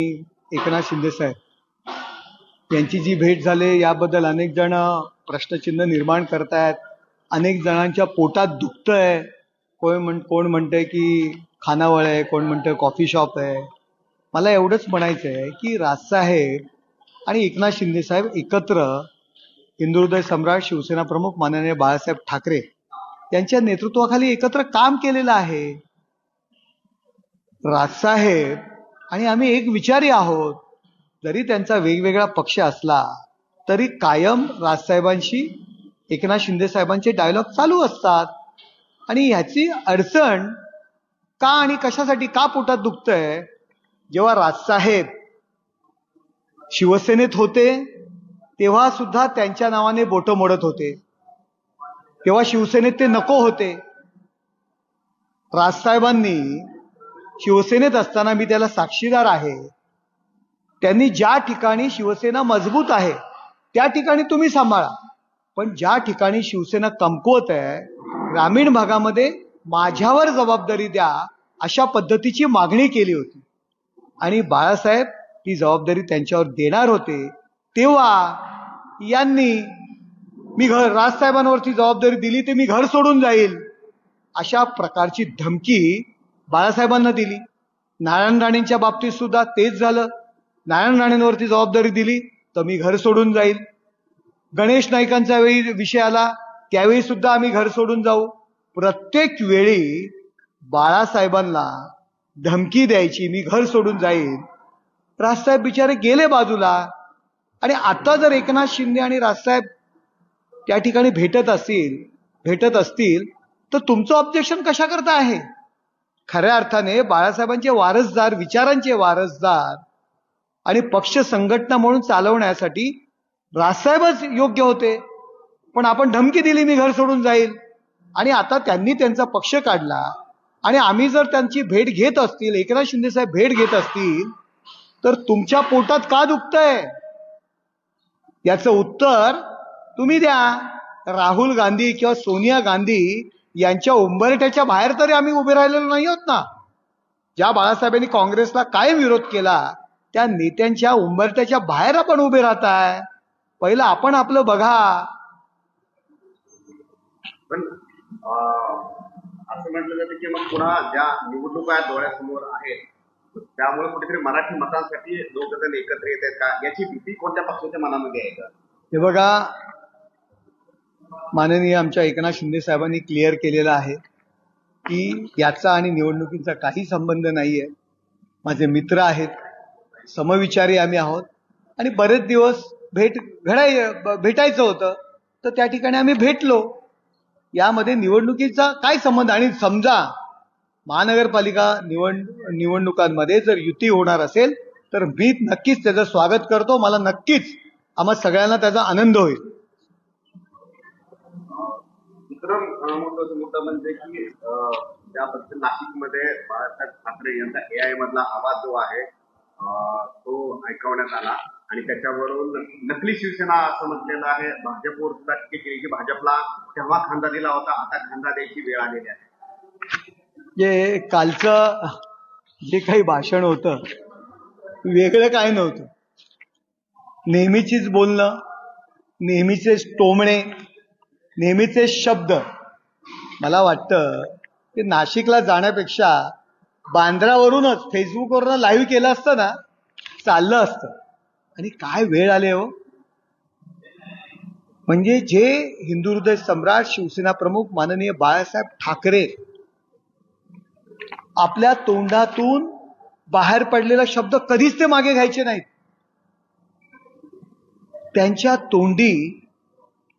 एकनाथ शिंदे साहेब यांची जी भेट झाली याबद्दल अनेक जण प्रश्नचिन्ह निर्माण करतायत. अनेक जणांच्या पोटात दुखतंय. कोण म्हण कोण म्हणतंय की खानावळ आहे कोण म्हणतंय कॉफी शॉप आहे. मला एवढंच म्हणायचं आहे की राजसाहेब आणि एकनाथ शिंदे साहेब एकत्र हिंदुहृदय सम्राट शिवसेना प्रमुख माननीय बाळासाहेब ठाकरे यांच्या नेतृत्वाखाली एकत्र काम केलेलं आहे. राजसाहेब आणि आम्ही एक विचारी आहोत. जरी त्यांचा वेगवेगळा पक्ष असला तरी कायम राजसाहेबांशी एकनाथ शिंदे साहेबांचे डायलॉग चालू असतात. आणि ह्याची अडचण का आणि कशासाठी का पोटात दुखतंय? जेव्हा राजसाहेब शिवसेनेत होते तेव्हा सुद्धा त्यांच्या नावाने बोटं मोडत होते. तेव्हा शिवसेनेत ते नको होते. राजसाहेबांनी शिवसेनेत असताना मी त्याला साक्षीदार आहे. त्यांनी ज्या ठिकाणी शिवसेना मजबूत आहे त्या ठिकाणी तुम्ही सांभाळा. पण ज्या ठिकाणी शिवसेना कमकुवत आहे ग्रामीण भागामध्ये माझ्यावर जबाबदारी द्या अशा पद्धतीची मागणी केली होती. आणि बाळासाहेब ही जबाबदारी त्यांच्यावर देणार होते तेव्हा यांनी मी घर राजसाहेबांवरची जबाबदारी दिली ते मी घर सोडून जाईल अशा प्रकारची धमकी बाळासाहेबांना दिली. नारायण राणेंच्या बाबतीत सुद्धा तेच झालं. नारायण राणेंवरती जबाबदारी दिली तर मी घर सोडून जाईल. गणेश नाईकांचा वेळी विषय आला त्यावेळी सुद्धा आम्ही घर सोडून जाऊ. प्रत्येक वेळी बाळासाहेबांना धमकी द्यायची मी घर सोडून जाईल. राजसाहेब बिचारे गेले बाजूला. आणि आता जर एकनाथ शिंदे आणि राजसाहेब त्या ठिकाणी भेटत असतील भेटत असतील तर तुमचं ऑब्जेक्शन कशा करता आहे? खऱ्या अर्थाने बाळासाहेबांचे वारसदार विचारांचे वारसदार आणि पक्ष संघटना म्हणून चालवण्यासाठी रासाहेबच योग्य होते. पण आपण धमकी दिली मी घर सोडून जाईल. आणि आता त्यांनी त्यांचा पक्ष काढला. आणि आम्ही जर त्यांची भेट घेत असतील एकनाथ शिंदे साहेब भेट घेत असतील तर तुमच्या पोटात का दुखतंय? याचं उत्तर तुम्ही द्या. राहुल गांधी किंवा सोनिया गांधी यांच्या उंबरठ्याच्या बाहेर तरी आम्ही उभे राहिलेलो नाही आहोत ना. ज्या बाळासाहेबांनी काँग्रेसला काय विरोध केला त्या नेत्यांच्या उंबरठ्याच्या बाहेर आपण उभे राहताय पहिलं आपण आपलं बघा. पण असं म्हटलं जातं की मग पुन्हा ज्या निवडणुका डोळ्यासमोर आहेत त्यामुळे कुठेतरी मराठी मतांसाठी लोक जण एकत्र येत आहेत का? याची भीती कोणत्या पक्षाच्या मनामध्ये आहे का? हे बघा माननीय आमच्या एकनाथ शिंदे साहेबांनी क्लिअर केलेलं आहे की याचा आणि निवडणुकीचा काही संबंध नाही आहे माझे मित्र आहेत समविचारी आम्ही आहोत आणि बरेच दिवस भेट घडाय भेटायचं होतं तर त्या ठिकाणी आम्ही भेटलो. यामध्ये निवडणुकीचा काय संबंध? आणि समजा महानगरपालिका निवड निवडणुकांमध्ये जर युती होणार असेल तर मी नक्कीच त्याचं स्वागत करतो. मला नक्कीच आम्हा सगळ्यांना त्याचा आनंद होईल. दुसरं महत्त्वाचा मुद्दा म्हणजे की त्याबद्दल नाशिकमध्ये बाळासाहेब ठाकरे यांचा एआय मधला आवाज जो आहे तो ऐकवण्यात आला. आणि त्याच्यावरून नकली शिवसेना असं म्हटलेलं आहे भाजपवर सुद्धा टीका केली की भाजपला तेव्हा खांदा दिला होता आता खांदा द्यायची वेळ आलेली आहे. जे कालचं जे काही भाषण होतं वेगळं काय नव्हतं. नेहमीचीच बोलणं नेहमीचे टोमणे नेहमीचे शब्द. मला वाटतं की नाशिकला जाण्यापेक्षा बांद्रावरूनच फेसबुकवरून लाईव्ह केलं असतं ना चाललं असतं. आणि काय वेळ आले हो? म्हणजे जे हिंदू हृदय सम्राट शिवसेना प्रमुख माननीय बाळासाहेब ठाकरे आपल्या तोंडातून बाहेर पडलेला शब्द कधीच ते मागे घ्यायचे नाहीत. त्यांच्या तोंडी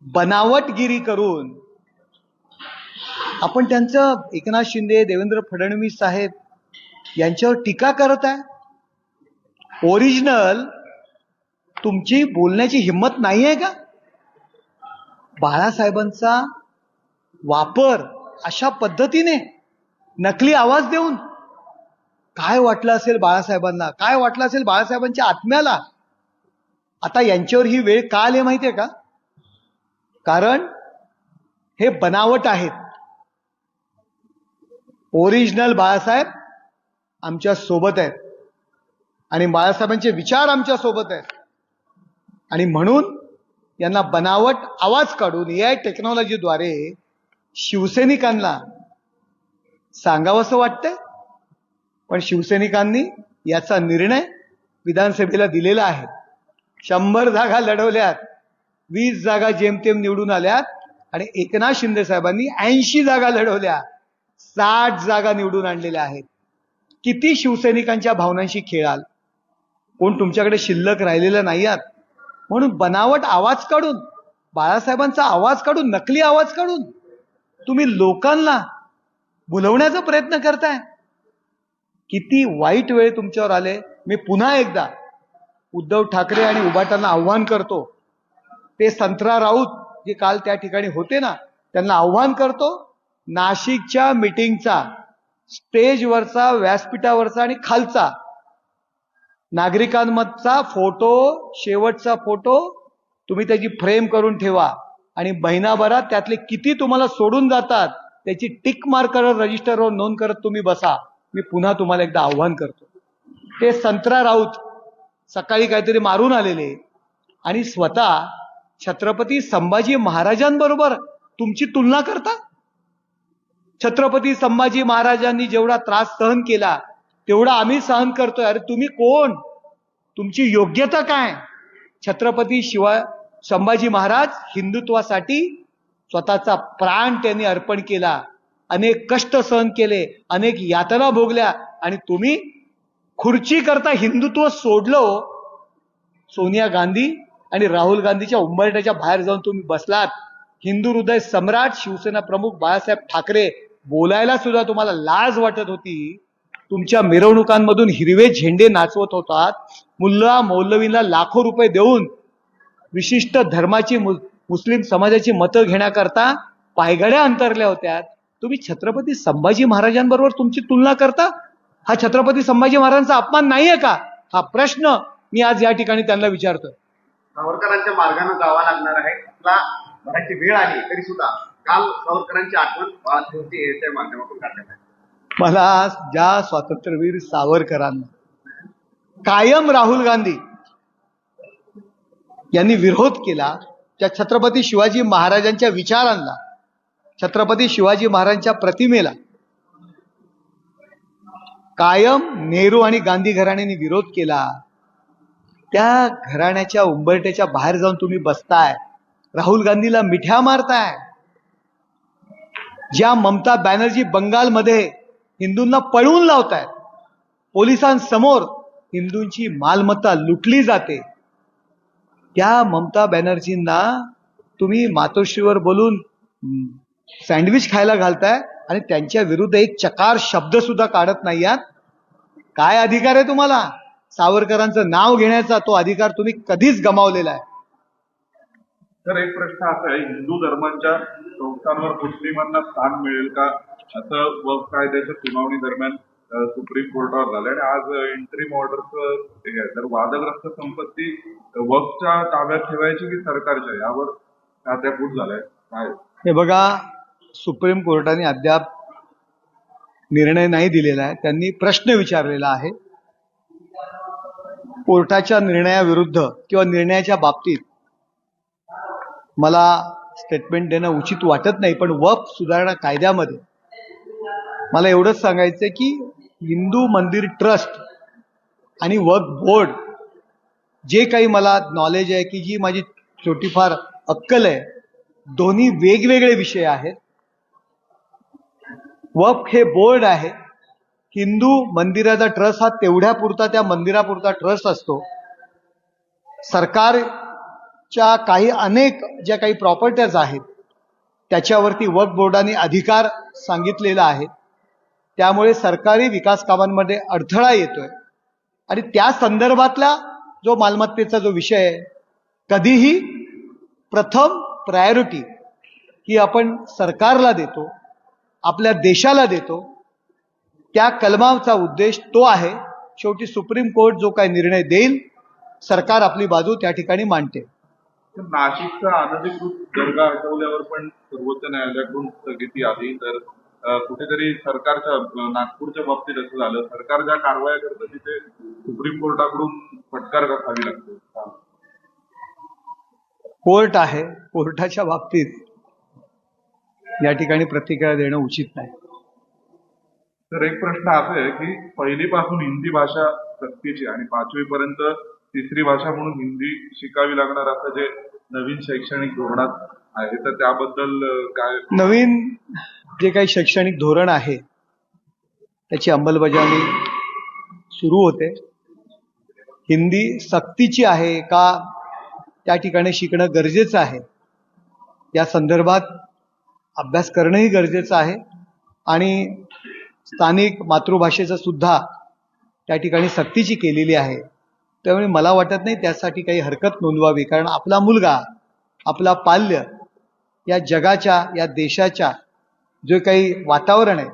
बनावटगिरी करून आपण त्यांचं एकनाथ शिंदे देवेंद्र फडणवीस साहेब यांच्यावर टीका करत आहे. ओरिजिनल तुमची बोलण्याची हिंमत नाही आहे का? बाळासाहेबांचा वापर अशा पद्धतीने नकली आवाज देऊन काय वाटलं असेल बाळासाहेबांना? काय वाटलं असेल बाळासाहेबांच्या आत्म्याला? आता यांच्यावर ही वेळ का आली माहितीये का? कारण हे बनावट आहेत. ओरिजिनल बाळासाहेब आमच्यासोबत आहेत. आणि बाळासाहेबांचे विचार आमच्यासोबत आहेत. आणि म्हणून यांना बनावट आवाज काढून ए आय टेक्नॉलॉजीद्वारे शिवसैनिकांना सांगावंसं वाटतंय. पण शिवसैनिकांनी याचा निर्णय विधानसभेला दिलेला आहे. शंभर जागा लढवल्यात. वीस जागा जेमतेम निवडून आल्यात आणि एकनाथ शिंदे साहेबांनी ऐंशी जागा लढवल्या साठ जागा निवडून आणलेल्या आहेत. किती शिवसैनिकांच्या भावनांशी खेळाल कोण तुमच्याकडे शिल्लक राहिलेलं नाही आहात म्हणून बनावट आवाज काढून बाळासाहेबांचा आवाज काढून नकली आवाज काढून तुम्ही लोकांना भुलवण्याचा प्रयत्न करताय. किती वाईट वेळ तुमच्यावर आले. मी पुन्हा एकदा उद्धव ठाकरे आणि उबाटांना आव्हान करतो. ते संत्रा राऊत जे काल त्या ठिकाणी होते ना त्यांना आव्हान करतो नाशिकच्या मिटिंगचा स्टेजवरचा व्यासपीठावरचा आणि खालचा नागरिकांमधचा फोटो शेवटचा फोटो तुम्ही त्याची फ्रेम करून ठेवा. आणि महिनाभरात त्यातले किती तुम्हाला सोडून जातात त्याची टिक मार्कर रजिस्टरवर नोंद करत तुम्ही बसा. मी पुन्हा तुम्हाला एकदा आव्हान करतो. ते संत्रा राऊत सकाळी काहीतरी मारून आलेले आणि स्वतः छत्रपती संभाजी महाराजांबरोबर तुमची तुलना करता? छत्रपती संभाजी महाराजांनी जेवढा त्रास सहन केला तेवढा आम्ही सहन करतोय. अरे तुम्ही कोण? तुमची योग्यता काय? छत्रपती शिवाय संभाजी महाराज हिंदुत्वासाठी स्वतःचा प्राण त्यांनी अर्पण केला. अनेक कष्ट सहन केले अनेक यातना भोगल्या आणि तुम्ही खुर्ची करता हिंदुत्व सोडलं हो. सोनिया गांधी आणि राहुल गांधीच्या उंबरट्याच्या बाहेर जाऊन तुम्ही बसलात. हिंदू हृदय सम्राट शिवसेना प्रमुख बाळासाहेब ठाकरे बोलायला सुद्धा तुम्हाला लाज वाटत होती. तुमच्या मिरवणुकांमधून हिरवे झेंडे नाचवत होतात. मुल्ला मौलवीला लाखो रुपये देऊन विशिष्ट धर्माची मु- मुस्लिम समाजाची मतं घेण्याकरता पायगड्या अंतरल्या होत्या तुम्ही छत्रपती संभाजी महाराजांबरोबर तुमची तुलना करता? हा छत्रपती संभाजी महाराजांचा अपमान नाहीये का? हा प्रश्न मी आज या ठिकाणी त्यांना विचारतोय. सावरकरांच्या मार्गाने जावा लागणार आहे. आपला भराची वेळ आली तरी सुद्धा काल सावरकरांची आठवण बाळासाहेबांची याच्या माध्यमातून काढण्यात आली. मला ज्या स्वातंत्र्यवीर सावरकरांना कायम राहुल गांधी यांनी विरोध केला त्या छत्रपती शिवाजी महाराजांच्या विचारांना छत्रपती शिवाजी महाराजांच्या प्रतिमेला कायम नेहरू आणि गांधी घराण्याने विरोध केला. त्या घराण्याच्या उंबरट्याच्या बाहेर जाऊन तुम्ही बसताय. राहुल गांधीला मिठ्या मारताय. ज्या ममता बॅनर्जी बंगालमध्ये हिंदूंना पळवून लावतायत. पोलिसांसमोर हिंदूंची मालमत्ता लुटली जाते. त्या ममता बॅनर्जींना तुम्ही मातोश्रीवर बोलून सँडविच खायला घालताय आणि त्यांच्या विरुद्ध एक चकार शब्द सुद्धा काढत नाही आहात काय अधिकार आहे तुम्हाला? सावरकरांचं नाव घेण्याचा तो अधिकार तुम्ही कधीच गमावलेला आहे. तर एक प्रश्न असा आहे हिंदू धर्माच्या संस्थांवर मुस्लिमांना स्थान मिळेल का? असं वक्फ कायद्याच्या सुनावणी दरम्यान सुप्रीम कोर्टावर झालं आणि आज इंटरिम ऑर्डरचं तर वादग्रस्त संपत्ती वक्फच्या ताब्यात ठेवायची की सरकारच्या? यावर अद्यापूट झालाय. काय? हे बघा सुप्रीम कोर्टाने अद्याप निर्णय नाही दिलेला आहे. त्यांनी प्रश्न विचारलेला आहे. कोर्टाच्या निर्णयाविरुद्ध किंवा निर्णयाच्या बाबतीत मला स्टेटमेंट देणं उचित वाटत नाही पण वक्फ सुधारणा कायद्यामध्ये मला एवढंच सांगायचं की हिंदू मंदिर ट्रस्ट आणि वक्फ बोर्ड जे काही मला नॉलेज आहे की जी माझी छोटीफार अक्कल आहे दोन्ही वेगवेगळे विषय आहेत. वक्फ हे बोर्ड आहे. हिंदू मंदिराचा ट्रस्ट हा तेवढ्या पुरता त्या मंदिरापुरता ट्रस्ट असतो. सरकारच्या काही अनेक ज्या काही प्रॉपर्ट्याज आहेत त्याच्यावरती वक्फ बोर्डाने अधिकार सांगितलेला आहे. त्यामुळे सरकारी विकास कामांमध्ये अडथळा येतोय. आणि त्या संदर्भातला जो मालमत्तेचा जो विषय आहे कधीही प्रथम प्रायोरिटी ही आपण सरकारला देतो आपल्या देशाला देतो त्या कलमाचा उद्देश तो आहे शेवटी सुप्रीम कोर्ट जो काही निर्णय देईल सरकार आपली बाजू त्या ठिकाणी मांडते. नाशिकचा अनधिकृत दर्गा हटवल्यावर पण सर्वोच्च न्यायालयाकडून स्थगिती आली तर कुठेतरी सरकारच्या नागपूरच्या बाबतीत असं झालं. सरकार ज्या कारवाया करतं तिथे सुप्रीम कोर्टाकडून फटकार खावी लागतो. कोर्ट आहे कोर्टाच्या बाबतीत या ठिकाणी प्रतिक्रिया देणं उचित नाही. तर एक प्रश्न असा आहे की पहिलीपासून हिंदी भाषा सक्तीची आणि पाचवी पर्यंत तिसरी भाषा म्हणून हिंदी शिकावी लागणार असं जे नवीन शैक्षणिक धोरणात आहे तर त्याबद्दल काय? नवीन जे काही शैक्षणिक धोरण आहे त्याची अंमलबजावणी सुरू होते. हिंदी सक्तीची आहे का त्या ठिकाणी शिकणं गरजेचं आहे या संदर्भात अभ्यास करणंही गरजेचं आहे. आणि स्थानिक मातृभाषेचं सुद्धा त्या ठिकाणी सक्तीची केलेली आहे. त्यामुळे मला वाटत नाही त्यासाठी काही हरकत नोंदवावी. कारण आपला मुलगा आपला पाल्य या जगाच्या या देशाच्या जे काही वातावरण आहे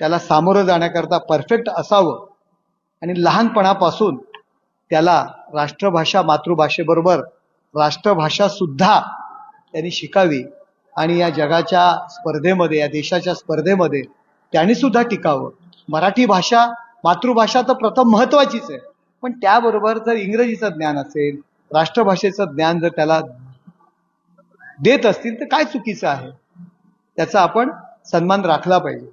त्याला सामोरं जाण्याकरता परफेक्ट असावं आणि लहानपणापासून त्याला राष्ट्रभाषा मातृभाषेबरोबर राष्ट्रभाषा सुद्धा त्यांनी शिकावी आणि या जगाच्या स्पर्धेमध्ये या देशाच्या स्पर्धेमध्ये त्यांनी सुद्धा टिकावं. मराठी भाषा मातृभाषा तर प्रथम महत्वाचीच आहे. पण त्याबरोबर जर इंग्रजीचं ज्ञान असेल राष्ट्रभाषेचं ज्ञान जर त्याला देत असतील तर काय चुकीचं आहे? त्याचा आपण सन्मान राखला पाहिजे.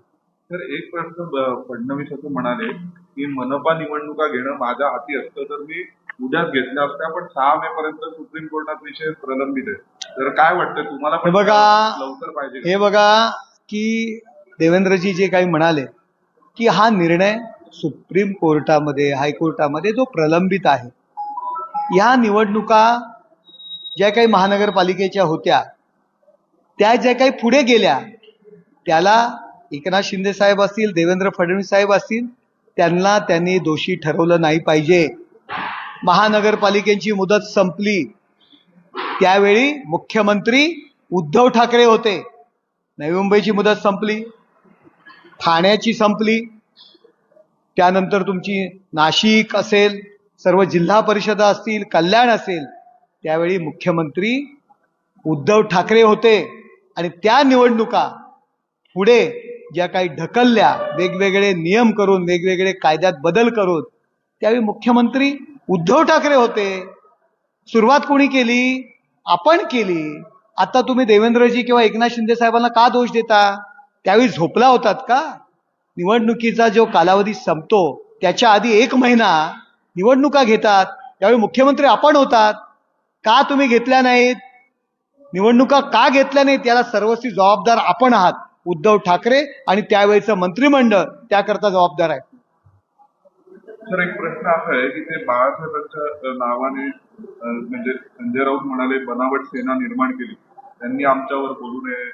तर एक प्रश्न फडणवीस असं म्हणाले की मनपा निवडणुका घेणं माझ्या हाती असतं तर मी उद्याच घेतल्या असत्या पण सहा मे पर्यंत सुप्रीम कोर्टात विषय प्रलंबित आहे. तर काय वाटतं तुम्हाला बघा- लवकर पाहिजे? हे बघा की देवेंद्रजी जे काही म्हणाले की हा निर्णय सुप्रीम कोर्टामध्ये हायकोर्टामध्ये जो प्रलंबित आहे या निवडणुका ज्या काही महानगरपालिकेच्या होत्या त्या ज्या काही पुढे गेल्या त्याला एकनाथ शिंदे साहेब असतील देवेंद्र फडणवीस साहेब असतील त्यांना त्यांनी दोषी ठरवलं नाही पाहिजे. महानगरपालिकेची मुदत संपली. त्यावेळी मुख्यमंत्री उद्धव ठाकरे होते. नवी मुंबईची मुदत संपली. ठाण्याची संपली. त्यानंतर तुमची नाशिक असेल सर्व जिल्हा परिषदा असतील कल्याण असेल त्यावेळी मुख्यमंत्री उद्धव ठाकरे होते. आणि त्या निवडणुका पुढे ज्या काही ढकलल्या वेगवेगळे नियम करून वेगवेगळे कायद्यात बदल करून त्यावेळी मुख्यमंत्री उद्धव ठाकरे होते. सुरुवात कोणी केली? आपण केली. आता तुम्ही देवेंद्रजी किंवा एकनाथ शिंदे साहेबांना का दोष देता? त्यावेळी झोपला होतात का? निवडणुकीचा जो कालावधी संपतो त्याच्या आधी एक महिना निवडणुका घेतात. त्यावेळी मुख्यमंत्री आपण होतात. का तुम्ही घेतल्या नाहीत? निवडणुका का घेतल्या नाहीत? याला सर्वस्वी जबाबदार आपण आहात उद्धव ठाकरे आणि त्यावेळेचं मंत्रिमंडळ. त्याकरता जबाबदार आहे तर एक प्रश्न असा आहे की ते बाळासाहेबांच्या नावाने म्हणजे संजय राऊत म्हणाले बनावट सेना निर्माण केली. त्यांनी आमच्यावर बोलू नये.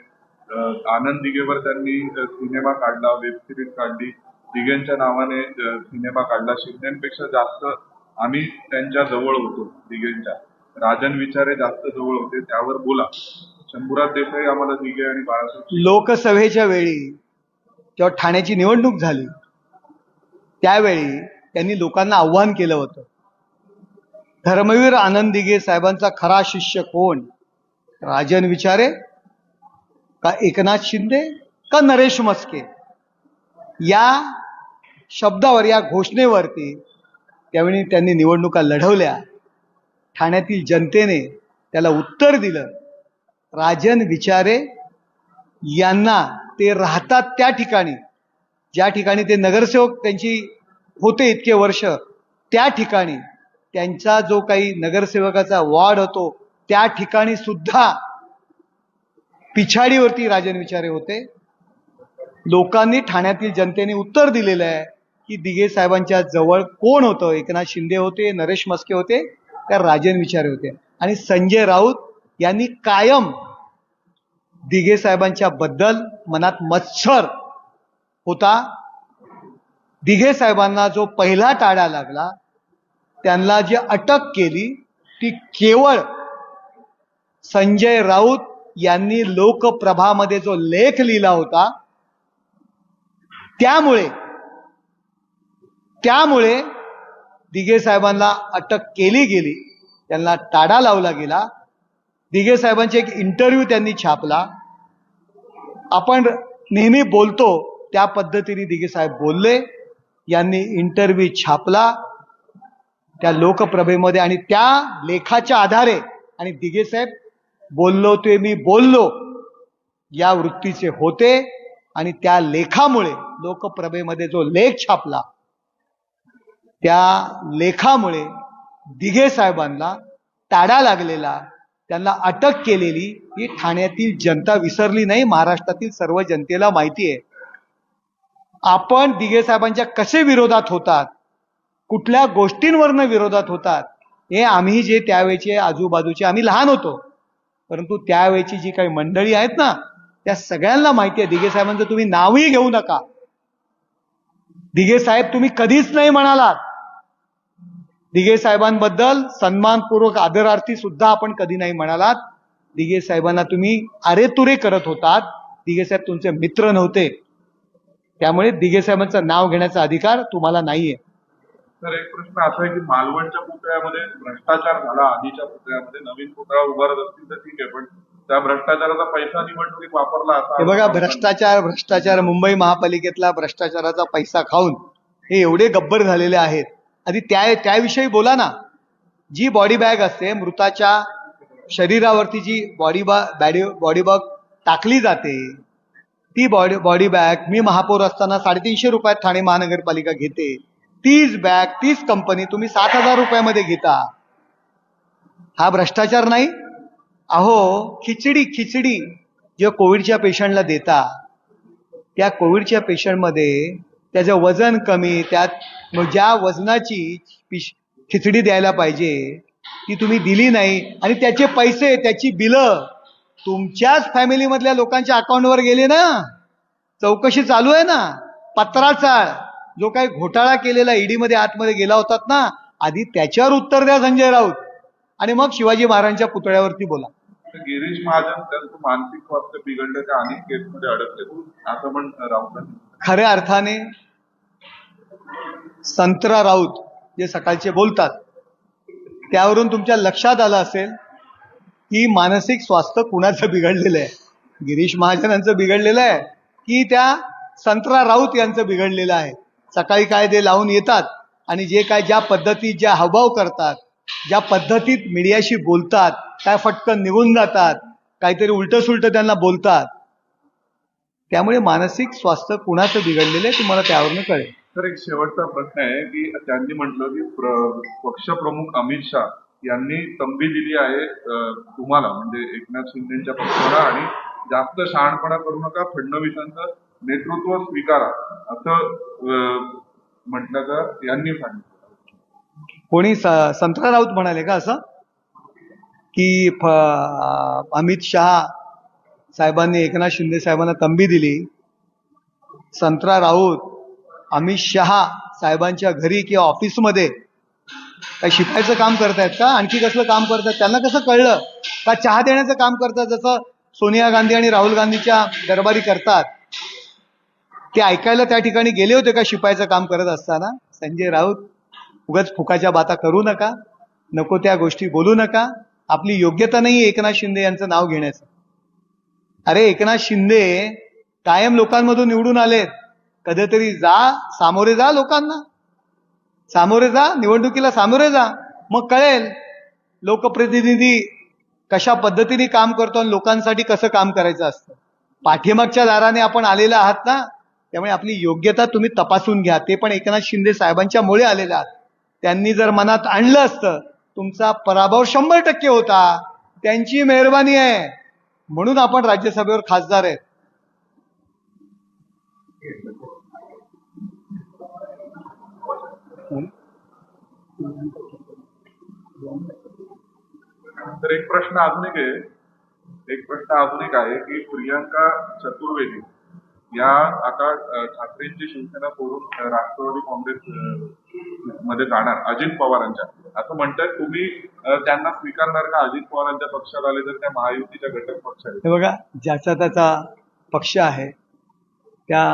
आनंद दिघेवर त्यांनी सिनेमा काढला वेब सिरीज काढली. दिघेंच्या नावाने सिनेमा काढला. शिंदेपेक्षा जास्त आम्ही त्यांच्या जवळ होतो दिघेंच्या राजन विचारे जास्त जवळ होते त्यावर बोला. शंभूराज देसाई आम्हाला दिघे आणि बाळासाहेब लोकसभेच्या वेळी जेव्हा ठाण्याची निवडणूक झाली त्यावेळी त्यांनी लोकांना आव्हान केलं होतं. धर्मवीर आनंद दिघे साहेबांचा खरा शिष्य कोण? राजन विचारे का एकनाथ शिंदे का नरेश मस्के? या शब्दावर या घोषणेवरती त्यावेळी त्यांनी निवडणुका लढवल्या. ठाण्यातील जनतेने त्याला उत्तर दिलं. राजन विचारे यांना ते राहतात त्या ठिकाणी. ज्या ठिकाणी ते नगरसेवक त्यांची होते इतके वर्ष त्या ठिकाणी त्यांचा जो काही नगरसेवकाचा वाढ होतो त्या ठिकाणी सुद्धा पिछाडीवरती राजन विचारे होते. लोकांनी ठाण्यातील जनतेने उत्तर दिलेलं आहे की दिघे साहेबांच्या जवळ कोण होतं? एकनाथ शिंदे होते नरेश मस्के होते त्या राजन विचारे होते. आणि संजय राऊत यांनी कायम दिघे साहेबांच्या बद्दल मनात मत्सर होता. दिघे साहेबांना जो पहिला टाळा लागला त्यांना जी अटक केली ती केवळ संजय राऊत यांनी लोकप्रभामध्ये जो लेख लिहिला होता त्यामुळे त्यामुळे दिघे साहेबांना अटक केली गेली त्यांना ताडा लावला गेला. दिघे साहेबांचे एक इंटरव्ह्यू त्यांनी छापला. आपण नेहमी बोलतो त्या पद्धतीने दिघे साहेब बोलले यांनी इंटरव्ह्यू छापला त्या लोकप्रभेमध्ये आणि त्या लेखाच्या आधारे आणि दिघे साहेब बोललो ते मी बोललो. या वृत्तीचे होते आणि त्या लेखामुळे लोकप्रभेमध्ये जो लेख छापला त्या लेखामुळे दिघे साहेबांना ताडा लागलेला त्यांना अटक केलेली ही ठाण्यातील जनता विसरली नाही महाराष्ट्रातील सर्व जनतेला माहिती आहे. आपण दिघे साहेबांच्या कसे विरोधात होतात? कुठल्या गोष्टींवरनं विरोधात होतात? हे आम्ही जे त्यावेळेचे आजूबाजूचे आम्ही लहान होतो. परंतु त्यावेळेची जी काही मंडळी आहेत ना त्या सगळ्यांना माहिती आहे. दिघे साहेबांचं तुम्ही नावही घेऊ नका. दिघे साहेब तुम्ही कधीच नाही म्हणालात. दिघे साहेबांबद्दल सन्मानपूर्वक आदरार्थी सुद्धा आपण कधी नाही म्हणालात. दिघे साहेबांना तुम्ही अरेतुरे करत होतात. दिघे साहेब तुमचे मित्र नव्हते. त्यामुळे दिघे साहेबांचं नाव घेण्याचा अधिकार तुम्हाला नाहीये. तर एक प्रश्न असा आहे की मालवणच्या पुतळ्यामध्ये भ्रष्टाचार झाला आधीच्या पुतळ्यामध्ये नवीन पुतळा उभारत असतील तर ठीक आहे पण त्या भ्रष्टाचाराचा पैसा निवडणुकीत वापरला असा हे बघा भ्रष्टाचार भ्रष्टाचार मुंबई महापालिकेतला भ्रष्टाचाराचा पैसा खाऊन हे एवढे गब्बर झालेले आहेत. आधी त्या त्याविषयी बोला ना. जी बॉडी बॅग असते मृताच्या शरीरावरती जी बॉडी बा बॅडी बॉडी बॅग टाकली जाते ती बॉडी बॉडी बॅग मी महापौर असताना साडेतीनशे रुपयात ठाणे महानगरपालिका घेते. तीच बॅग तीच कंपनी तुम्ही सात हजार रुपयामध्ये घेता. हा भ्रष्टाचार नाही. अहो खिचडी खिचडी जे कोविडच्या पेशंटला देता त्या कोविडच्या पेशंटमध्ये त्याचं वजन कमी त्यात मग ज्या वजनाची पिश खिचडी द्यायला पाहिजे ती तुम्ही दिली नाही आणि त्याचे पैसे त्याची बिलं तुमच्याच फॅमिलीमधल्या लोकांच्या अकाउंटवर गेले ना. चौकशी चालू आहे ना. पत्राचाळ. जो काही घोटाळा केलेला ईडीमध्ये आतमध्ये गेला होतात ना आधी त्याच्यावर उत्तर द्या संजय राऊत. आणि मग शिवाजी महाराजांच्या पुतळ्यावरती बोला. गिरीश महाजन त्यांचं मानसिक स्वास्थ्य बिघडल्याच्या अनेक केसमध्ये अडकले. असं पण राऊतांनी. खऱ्या अर्थाने संत्रा राऊत जे सकाळचे बोलतात त्यावरून तुमच्या लक्षात आलं असेल की मानसिक स्वास्थ्य कुणाचं बिघडलेलं आहे? गिरीश महाजनांचं बिघडलेलं आहे की त्या संत्रा राऊत यांचं बिघडलेलं आहे? सकाळी काय ते लावून येतात आणि जे काय ज्या पद्धतीत ज्या हावभाव करतात ज्या पद्धतीत मीडियाशी बोलतात काय फटकन निघून जातात काहीतरी उलटं सुलटं त्यांना बोलतात. त्यामुळे मानसिक स्वास्थ्य कुणाचं बिघडलेलं आहे तुम्हाला त्यावरनं कळेल. तर एक शेवटचा प्रश्न आहे की त्यांनी म्हटलं की पक्षप्रमुख अमित शहा यांनी तंबी दिली आहे तुम्हाला म्हणजे एकनाथ शिंदेच्या पक्षाला आणि जास्त शहाणपणा करू नका फडणवीसांचं नेतृत्व स्वीकारा असं म्हटलं का यांनी सांगितलं. कोणी स- संत्रा राऊत म्हणाले का असं? की अमित शहा साहेबांनी एकनाथ शिंदे साहेबांना तंबी दिली. संत्रा राऊत अमित शहा साहेबांच्या घरी किंवा ऑफिसमध्ये काय शिकायचं काम करतायत का? आणखी कसलं काम करतायत त्यांना कसं कळलं? का चहा देण्याचं काम करतात? जसं सोनिया गांधी आणि राहुल गांधीच्या दरबारी करतात. ते ऐकायला त्या ठिकाणी गेले होते का शिपायचं काम करत असताना? संजय राऊत उगाच फुकाच्या बाता करू नका नको त्या गोष्टी बोलू नका. आपली योग्यता नाही एकनाथ शिंदे यांचं नाव घेण्याचं. अरे एकनाथ शिंदे कायम लोकांमधून निवडून आलेत. कधीतरी जा सामोरे जा लोकांना. सामोरे जा निवडणुकीला सामोरे जा. मग कळेल लोकप्रतिनिधी कशा पद्धतीने काम करतो आणि लोकांसाठी कसं काम करायचं असतं. पाठीमागच्या दाराने आपण आलेला आहात ना? त्यामुळे आपली योग्यता तुम्ही तपासून घ्या. ते पण एकनाथ शिंदे साहेबांच्या मुळे आलेले आहात. त्यांनी जर मनात आणलं असतं तुमचा पराभव शंभर टक्के होता. त्यांची मेहरबानी आहे. म्हणून आपण राज्यसभेवर खासदार आहेत. तर एक प्रश्न अजून एक आहे. एक प्रश्न अजून एक आहे की प्रियंका चतुर्वेदी या आता ठाकरेंची शिवसेना सोडून राष्ट्रवादी काँग्रेस मध्ये जाणार अजित पवारांच्या. असं म्हणतात तुम्ही त्यांना स्वीकारणार का अजित पवारांच्या पक्षात आले तर त्या महायुतीच्या घटक पक्षात हे बघा ज्याचा त्याचा पक्ष आहे त्या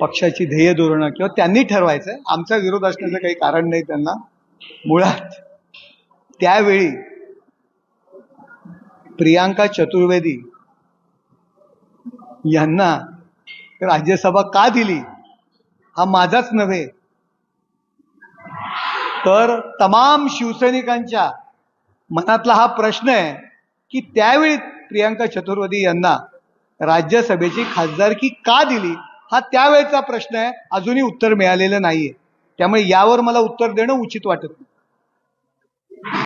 पक्षाची ध्येय धोरणं किंवा त्यांनी ठरवायचं आमचा विरोध असण्याचं काही कारण नाही त्यांना. मुळात त्यावेळी प्रियांका चतुर्वेदी यांना राज्यसभा का दिली? हा माझाच नव्हे. तर तमाम शिवसैनिकांच्या मनातला हा प्रश्न आहे की त्यावेळी प्रियांका चतुर्वेदी यांना राज्यसभेची खासदारकी का दिली? हा त्यावेळेचा प्रश्न आहे. अजूनही उत्तर मिळालेलं नाहीये. त्यामुळे यावर मला उत्तर देणं उचित वाटत नाही.